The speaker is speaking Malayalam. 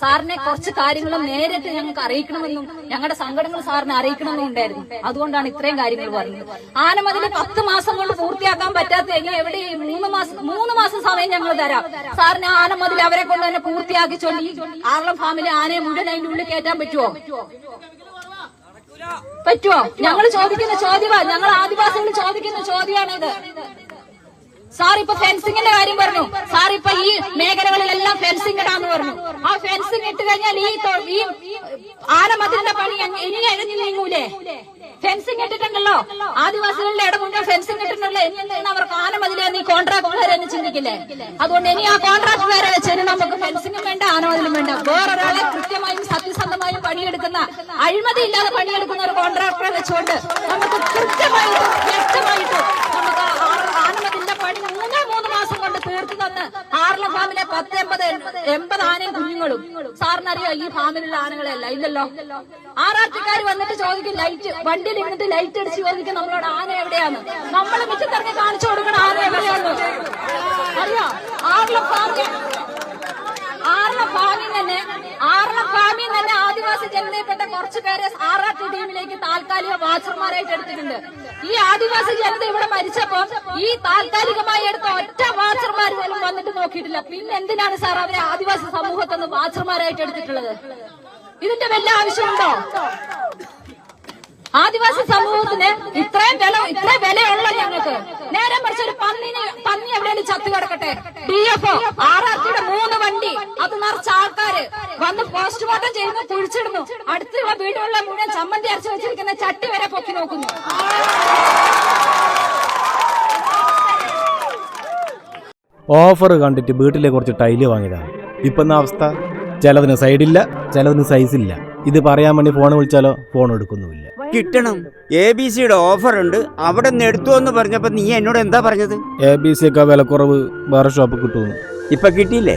സാറിനെ കുറച്ച് കാര്യങ്ങളും നേരിട്ട് ഞങ്ങൾക്ക് അറിയിക്കണമെന്നും ഞങ്ങളുടെ സങ്കടങ്ങൾ സാറിനെ അറിയിക്കണമെന്നും ഉണ്ടായിരുന്നു. അതുകൊണ്ടാണ് ഇത്രയും കാര്യങ്ങൾ പറഞ്ഞത്. ആനമതിൽ പത്ത് മാസം കൊണ്ട് പൂർത്തിയാക്കാൻ പറ്റാത്ത ഇനി എവിടെ മൂന്ന് മാസം മൂന്ന് മാസം സമയം ഞങ്ങൾ തരാം. സാറിന് ആനമതിൽ അവരെ കൊണ്ട് തന്നെ പൂർത്തിയാക്കി ചൊല്ലി. ആറളം ഫാമിലി ആനയെ മുഴുവൻ അതിന്റെ ഉള്ളിൽ കയറ്റാൻ പറ്റുമോ പറ്റുമോ ഞങ്ങൾ ചോദിക്കുന്ന ചോദ്യമാണ് ഞങ്ങൾ ആദിവാസികൾ ചോദിക്കുന്ന ചോദ്യമാണിത്. സാർ ഇപ്പൊ ഫെൻസിങ്ങിന്റെ കാര്യം പറഞ്ഞു. സാർ ഇപ്പൊ ഈ മേഖലകളിലെല്ലാം ഫെൻസിങ് ഇടാന്ന് പറഞ്ഞു. ആ ഫെൻസിങ് ഇട്ട് കഴിഞ്ഞാൽ ഈ ഈ ആനമതിലിന്റെ പണി ഇനി എഴുതി നീങ്ങൂലേ? ഫെൻസിങ് ഇട്ടിട്ടുണ്ടല്ലോ. ആദിവാസികളുടെ ഇട മുന്നേ ഫെൻസിങ് ഇട്ടിട്ടുണ്ടല്ലോ. ഇനി അവർക്ക് ആനമതിലെ നീ കോൺട്രാക്ട് എന്ന് ചിന്തിക്കില്ലേ? അതുകൊണ്ട് ഇനി ആ കോൺട്രാക്ട് വേറെ വെച്ചാൽ നമുക്ക് ഫെൻസിങ്ങും വേണ്ട ആനമതിലും വേണ്ട. വേറൊരാളെ കൃത്യമായും സത്യസന്ധമായും പണിയെടുക്കുന്ന അഴിമതി ഇല്ലാതെ പണിയെടുക്കുന്ന ഒരു കോൺട്രാക്ടറെ വെച്ചുകൊണ്ട് നമുക്ക് കൃത്യമായിട്ട് വ്യക്തമായിട്ട് നമുക്ക് ആ- ആനമതിന്റെ പണി മൂന്നേ മൂന്ന് മാസം കൊണ്ട് തീർത്തു തന്ന് ആർല ഫാമിലെ പത്ത് എൺപത് ആനയും കുഞ്ഞുങ്ങളും. സാറിനറിയോ ഈ ഫാമിലുള്ള ആനകളെയല്ല ഇല്ലല്ലോ. ആറാട്ടുകാർ വന്നിട്ട് ചോദിക്കും ലൈറ്റ് വണ്ടിയിൽ ഇരുന്നിട്ട് ലൈറ്റ് അടിച്ച് ചോദിക്കും നമ്മളോട് ആന എവിടെയാണ്? നമ്മൾ മിച്ചത്തിറങ്ങി കാണിച്ചു കൊടുക്കണം ആന എവിടെയാണ്? അറിയോ? ആറിലെ ഫാമിൽ ആറിലെ ഫാമിൽ തന്നെ ആദിവാസി പേരെ കുറച്ചു പേരെ ടി ടീമിലേക്ക് താൽക്കാലിക വാച്ചർമാരായിട്ട് എടുത്തിട്ടുണ്ട്. ഈ ആദിവാസി ജനത ഇവിടെ മരിച്ചപ്പോ ഈ താൽക്കാലികമായി എടുത്ത ഒറ്റ വാച്ചർമാർ പോലും വന്നിട്ട് നോക്കിയിട്ടില്ല. പിന്നെ എന്തിനാണ് സാർ അവരെ ആദിവാസി സമൂഹത്തിൽ നിന്ന് വാച്ചർമാരായിട്ട് എടുത്തിട്ടുള്ളത്? ഇതിന്റെ വല്ല ആവശ്യമുണ്ടോ? ആദിവാസി സമൂഹത്തിന് ഇത്രയും വില ഇത്രയും വിലയുള്ള ഞങ്ങൾക്ക്. നേരെ മറിച്ച് ഒരു പന്നിനെ പന്നി എവിടെയാണ് ചത്തു കിടക്കട്ടെ? D F O R R ടിയുടെ മൂന്ന് വണ്ടി അത് നിറച്ച ആൾക്കാര് വന്ന് പോസ്റ്റ്മോർട്ടം ചെയ്യുന്ന കുഴിച്ചിടുന്നു. അടുത്തുള്ള വീടുകളിലെ മുഴുവൻ ചമ്മന്തി അരച്ചു വെച്ചിരിക്കുന്ന ചട്ടി വരെ പൊക്കി നോക്കുന്നു. ഓഫർ കണ്ടിട്ട് വീട്ടിലെ കുറച്ച് ടൈൽ വാങ്ങിയതാണ്. ഇപ്പം എന്ന അവസ്ഥ? ചിലതിന് സൈഡില്ല ചിലതിന് ഇല്ല. ഇത് പറയാൻ വേണ്ടി ഫോൺ വിളിച്ചാലോ? ഫോൺ എടുക്കുന്നുമില്ല. കിട്ടണം. എ ബി സിയുടെ ഓഫർ ഉണ്ട്. അവിടെ നിന്ന് എടുത്തു എന്ന് പറഞ്ഞപ്പോ നീ എന്നോട് എന്താ പറഞ്ഞത്? എ ബി സി ഒക്കെ വിലക്കുറവ് വേറെ ഷോപ്പ് കിട്ടുമെന്ന്. ഇപ്പൊ കിട്ടിയില്ലേ?